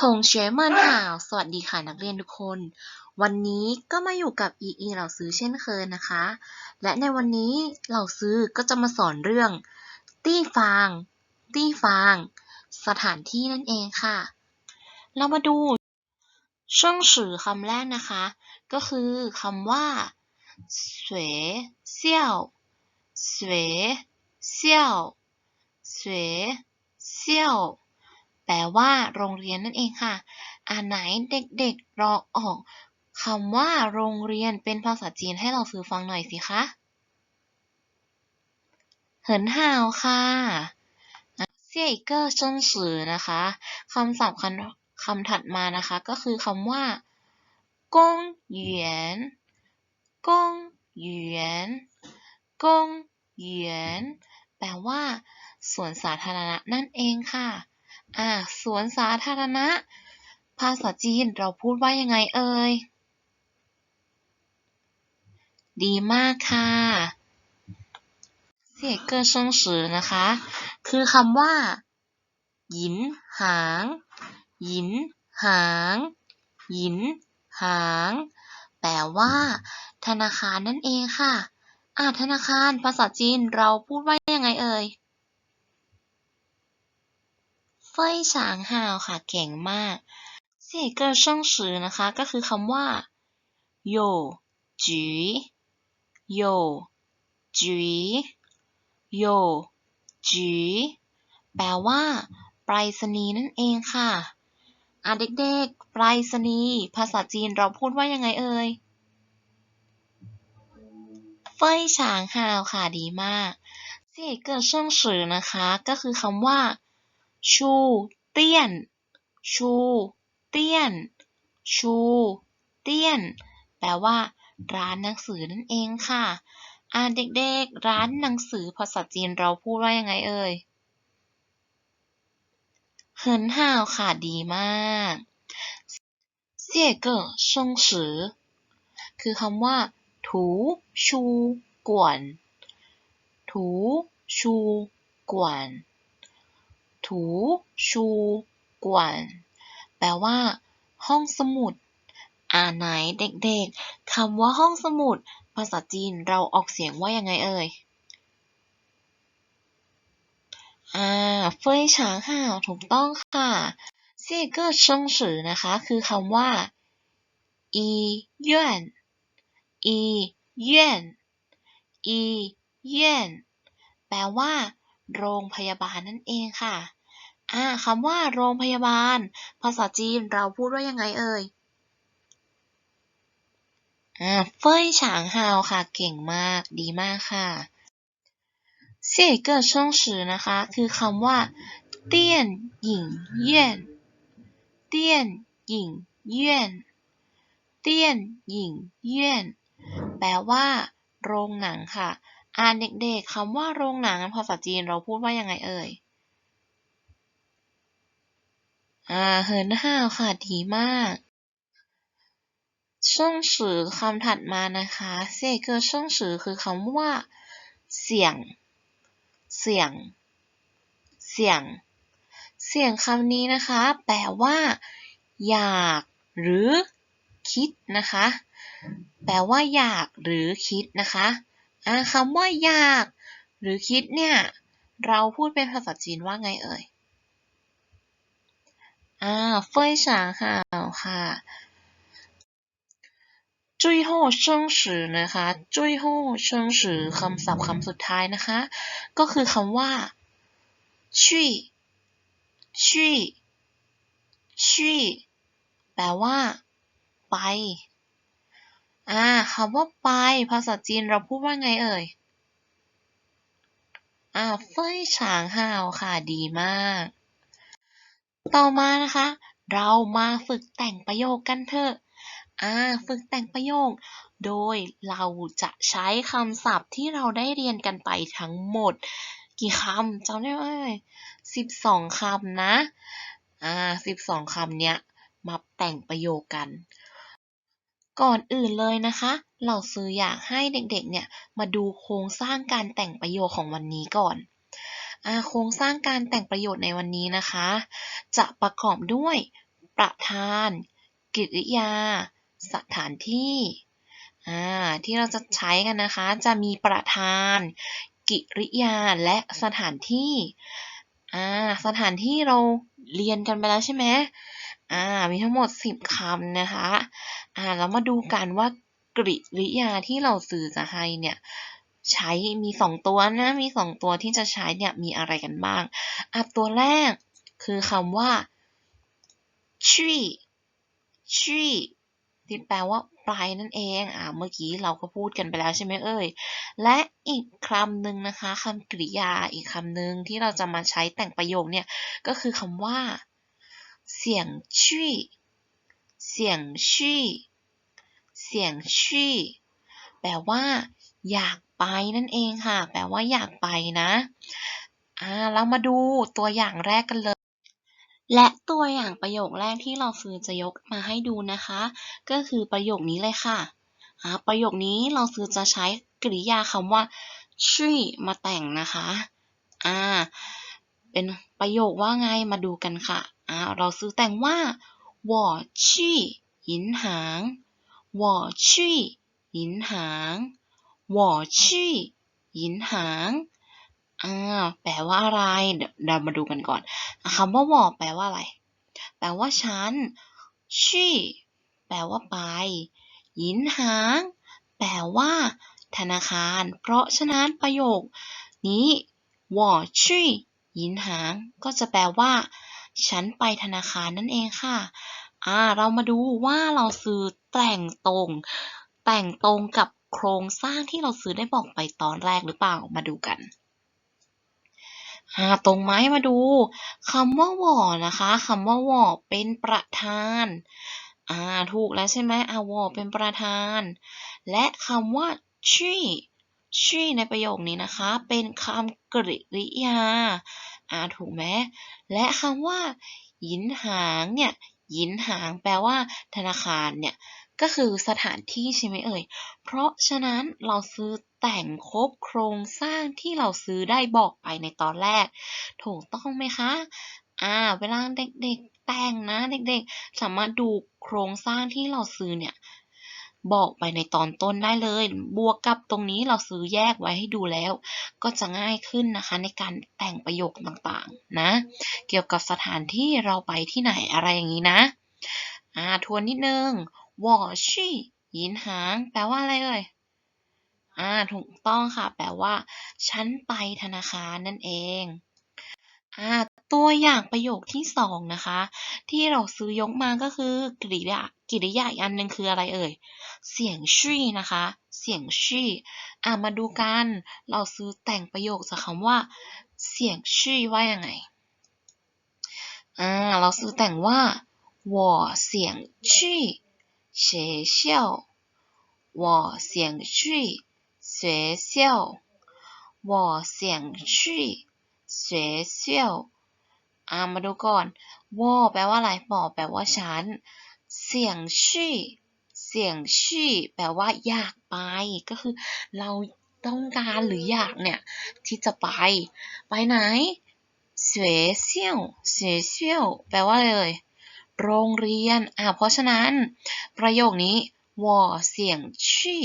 ผงเฉยเมินห่าว สวัสดีค่ะนักเรียนทุกคน วันนี้ก็มาอยู่กับอีเหล่าซื้อเช่นเคยนะคะ และในวันนี้เหล่าซื้อก็จะมาสอนเรื่อง ตี้ฟาง ตี้ฟาง สถานที่นั่นเองค่ะ เรามาดูช่องสื่อคำแรกนะคะ ก็คือคำว่าสวยเซี่ยวสวยเซี่ยวสวยเซี่ยว แปลว่าโรงเรียนนั่นเองค่ะ อ่านไหนเด็กๆลองออกคำว่าโรงเรียนเป็นภาษาจีนให้เราซื้อฟังหน่อยสิคะ เหินห่าวค่ะเสี่ยอีกเกอร์ชงสือนะคะคำศัพท์คำคำถัดมานะคะ ก็คือคำว่ากงเหวียนกงเหวียนกงเหวียนแปลว่าสวนสาธารณะนั่นเองค่ะ อ่าสวนสาธารณะ ภาษาจีนเราพูดว่ายังไงเอ่ย ดีมากค่ะเสียเกอร์ชงสือนะคะ คือคำว่า หยินหาง หยินหาง หยินหาง แปลว่า ธนาคารนั่นเองค่ะ อ่าธนาคารภาษาจีนเราพูดว่ายังไงเอ่ย เฟยฉางฮาวค่ะ เก่งมากเสี่ยเกอร์ช่องสือนะคะ ก็คือคำว่าโยจีโยจีโยจีแปลว่าไปรษณีย์นั่นเองค่ะอะเด็กๆ ไปรษณีย์ภาษาจีนเราพูดว่ายังไงเอ่ยเฟยฉางฮาวค่ะดีมากเสี่ยเกอร์ช่องสือนะคะ ก็คือคำว่า ชูเตี้ยน ชูเตี้ยน ชูเตี้ยน แปลว่า ร้านหนังสือนั่นเองค่ะอ่าเด็กๆ ร้านหนังสือภาษาจีนเราพูดว่ายังไงเอ่ยเหินห่าวค่ะดีมากเสี่ยเก่อชงสือ คือคำว่าถูชูกวนถูชูกวน ถูชูกวนแปลว่า ห้องสมุด อ่านไหนเด็กๆคำว่าห้องสมุด ภาษาจีนเราออกเสียงว่ายังไงเอ่ยอ่าเฟยฉางห่าวถูกต้องค่ะเสี่ยเก้อเชิงสือนะคะ คือคำว่าอีเย่นอีเย่นอีเย่นแปลว่า โรงพยาบาลนั่นเองค่ะ อ่าคำว่าโรงพยาบาล ภาษาจีนเราพูดว่ายังไงเอ่ยอ่าเฟยฉางฮาวค่ะ เก่งมาก ดีมากค่ะเสี่ยเกิดช่องสือนะคะ คือคำว่า เตี้ยนหญิงเยี่ยน เตี้ยนหญิงเยี่ยน เตี้ยนหญิงเยี่ยน แปลว่า โรงหนังค่ะ อ่านเด็กๆคำว่าโรงหนังภาษาจีนเราพูดว่ายังไงเอ่ย อ่าเหินห้าวค่ะดีมากช่องสือคำถัดมานะคะเสี่ยเกิดช่องสือคือคำว่า เสียง เสียง เสียง เสียงคำนี้นะคะ แปลว่า อยาก หรือ คิดนะคะ แปลว่า อยากหรือคิดนะคะอ่าคำว่าอยาก หรือคิดเนี่ย เราพูดเป็นภาษาจีนว่าไงเอ่ย อ่าเฟยฉางห่าวค่ะจุยโห่เชิงสือนะคะจุ้ยโห่เชิงสือคำศัพท์คำสุดท้ายนะคะ ก็คือคำว่าชี่ชี่ชี่แปลว่า ไปอ่าคำว่าไป ภาษาจีนเราพูดว่าไงเอ่ยอ่าเฟยฉางห่าวค่ะดีมาก ต่อมานะคะ เรามาฝึกแต่งประโยคกันเถอะอ่าฝึกแต่งประโยค โดยเราจะใช้คำศัพท์ที่เราได้เรียนกันไปทั้งหมด กี่คำจำได้ไหมสิบสองคำนะอ่าสิบสองคำเนี้ยมาแต่งประโยคกัน ก่อนอื่นเลยนะคะ เราซื้ออยากให้เด็กๆเนี่ยมาดูโครงสร้างการแต่งประโยคของวันนี้ก่อน โครงสร้างการแต่งประโยชน์ในวันนี้นะคะ จะประกอบด้วยประธาน กริยา สถานที่ที่เราจะใช้กันนะคะ จะมีประธาน กิริยาและสถานที่สถานที่เราเรียนกันไปแล้วใช่ไหมมีทั้งหมด 10คำนะคะ เรามาดูกันว่ากริยาที่เราสื่อจะให้เนี่ย ใช้มีสองตัวนะ มีสองตัวที่จะใช้เนี่ยมีอะไรกันบ้างอะตัวแรกคือคำว่าชี่ชี่ที่แปลว่าปลายนั่นเองอ่าเมื่อกี้เราก็พูดกันไปแล้วใช่ไหมเอ่ย และอีกคำหนึ่งนะคะคำกริยาอีกคำหนึ่งที่เราจะมาใช้แต่งประโยคเนี่ยก็คือคำว่า เสียงชี่เสียงชี่เสียงชี่แปลว่า อยากไปนั่นเองค่ะ แปลว่าอยากไปนะ อ่า เรามาดูตัวอย่างแรกกันเลยและตัวอย่างประโยคแรกที่เราซื้อจะยกมาให้ดูนะคะ ก็คือประโยคนี้เลยค่ะ ประโยคนี้เราซื้อจะใช้กริยาคำว่าชี่มาแต่งนะคะอ่าเป็นประโยคว่าไงมาดูกันค่ะอ่าเราซื้อแต่งว่า我去银行我去银行 ว่อชี่ หยินหาง อ่า แปลว่าอะไร เดี๋ยวรามาดูกันก่อนคำว่าว่อแปลว่าอะไร แปลว่าฉัน ชี่ แปลว่าไป หยินหาง แปลว่า ธนาคาร เพราะฉะนั้นประโยค นี้ว่อชี่ หยินหาง ก็จะแปลว่า ฉันไปธนาคารนั่นเองค่ะอ่า เรามาดูว่าเราซื้อแต่งตรง แต่งตรงกับ โครงสร้างที่เราซื้อได้บอกไปตอนแรกหรือเปล่ามาดูกันหาตรงไม้มาดูคำว่าว่อนะคะคำว่าว่อเป็นประธานอ่าถูกแล้วใช่ไหมอ่าวอเป็นประธาน และคำว่าชี่ชี่ในประโยคนี้นะคะ เป็นคำกริยาอ่าถูกไหมและคำว่า หยินหางเนี่ยหยินหางแปลว่าธนาคารเนี่ย ก็คือสถานที่ใช่ไหมเอ่ย เพราะฉะนั้นเราซื้อแต่งครบโครงสร้างที่เราซื้อได้บอกไปในตอนแรก ถูกต้องไหมคะ อ่า เวลาเด็กๆแต่งนะเด็กๆ สามารถดูโครงสร้างที่เราซื้อเนี่ยบอกไปในตอนต้นได้เลย บวกกับตรงนี้เราซื้อแยกไว้ให้ดูแล้ว ก็จะง่ายขึ้นนะคะในการแต่งประโยคต่างๆนะ เกี่ยวกับสถานที่เราไปที่ไหนอะไรอย่างนี้นะ อ่า ทวนนิดนึง 我去银行แปลว่าอะไรเอ่ย อ่า ถูกต้องค่ะ แปลว่า ฉันไปธนาคารนั่นเอง อ่า ตัวอย่างประโยคที่สองนะคะ ที่เราซื้อยกมาก็คือกริยากริยาอีกอันหนึ่งคืออะไรเอ่ย เสียงชี่นะคะ เสียงชี่อ่ามาดูกัน เราซื้อแต่งประโยคจากคำว่า เสียงชี่ว่ายังไง อ่า เราซื้อแต่งว่า我เสียงชี่ 学校，我想去学校，我想去学校อ่ามาดูก่อนว่าแปลว่าอะไรบอกแปลว่าฉัน เสียงชี่เสียงชี่แปลว่าอยากไป ก็คือเราต้องการหรืออยากเนี่ย ที่จะไป ไปไหน学校学校แปลว่าอะไรเลย โรงเรียน อ่า เพราะฉะนั้น ประโยคนี้วอเสียงชี่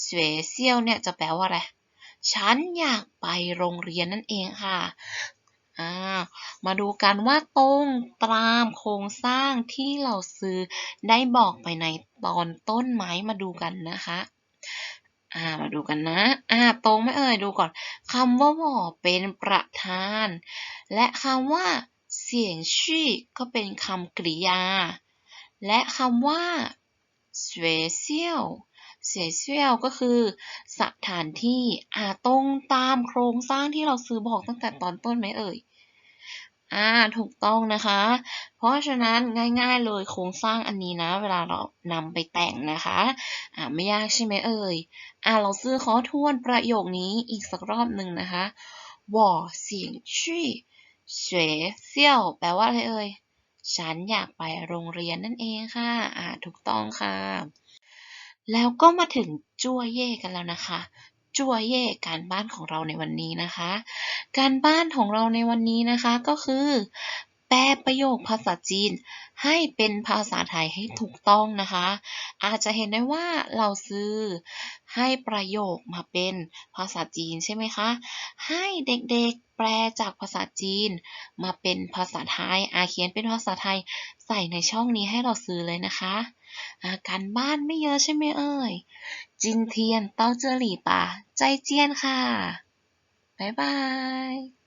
เสวเซียวเนี่ยจะแปลว่าอะไร ฉันอยากไปโรงเรียนนั่นเองค่ะ อ่า มาดูกันว่าตรงตรามโครงสร้างที่เราซื้อได้บอกไปในตอนต้นไม้มาดูกันนะคะ อ่า มาดูกันนะ อ่า ตรงไม่เอ่ย ดูก่อน คำว่าหวอเป็นประธาน และคำว่า เสียงชี่ก็เป็นคำกริยา และคำว่าสเวเซียลเสียเซียลก็คือสถานที่อาตรงตามโครงสร้างที่เราซื้อบอกตั้งแต่ตอนต้นไหมเอ่ย อ่า ถูกต้องนะคะ เพราะฉะนั้นง่ายๆเลยโครงสร้างอันนี้นะ เวลาเรานำไปแต่งนะคะ อ่า ไม่ยากใช่ไหมเอ่ย อ่า เราซื้อขอทวนประโยคนี้อีกสักรอบหนึ่งนะคะว่าเสียงชี่ เฉวยเซี่ยวแปลว่าอะไรเอ่ย ฉันอยากไปโรงเรียนนั่นเองค่ะ อ่า ถูกต้องค่ะ แล้วก็มาถึงจั่วเย่กันแล้วนะคะ จั่วเย่การบ้านของเราในวันนี้นะคะ การบ้านของเราในวันนี้นะคะก็คือ แปลประโยคภาษาจีนให้เป็นภาษาไทยให้ถูกต้องนะคะ อาจจะเห็นได้ว่าเราซื้อให้ประโยคมาเป็นภาษาจีนใช่ไหมคะ ให้เด็กๆแปลจากภาษาจีน มาเป็นภาษาไทย อาเขียนเป็นภาษาไทยใส่ในช่องนี้ให้เราซื้อเลยนะคะาการบ้านไม่เยอะใช่ไหมเอ่ย จินเทียนเต้าเจอหลี่ป่าใจเจียนค่ะ บ๊ายบาย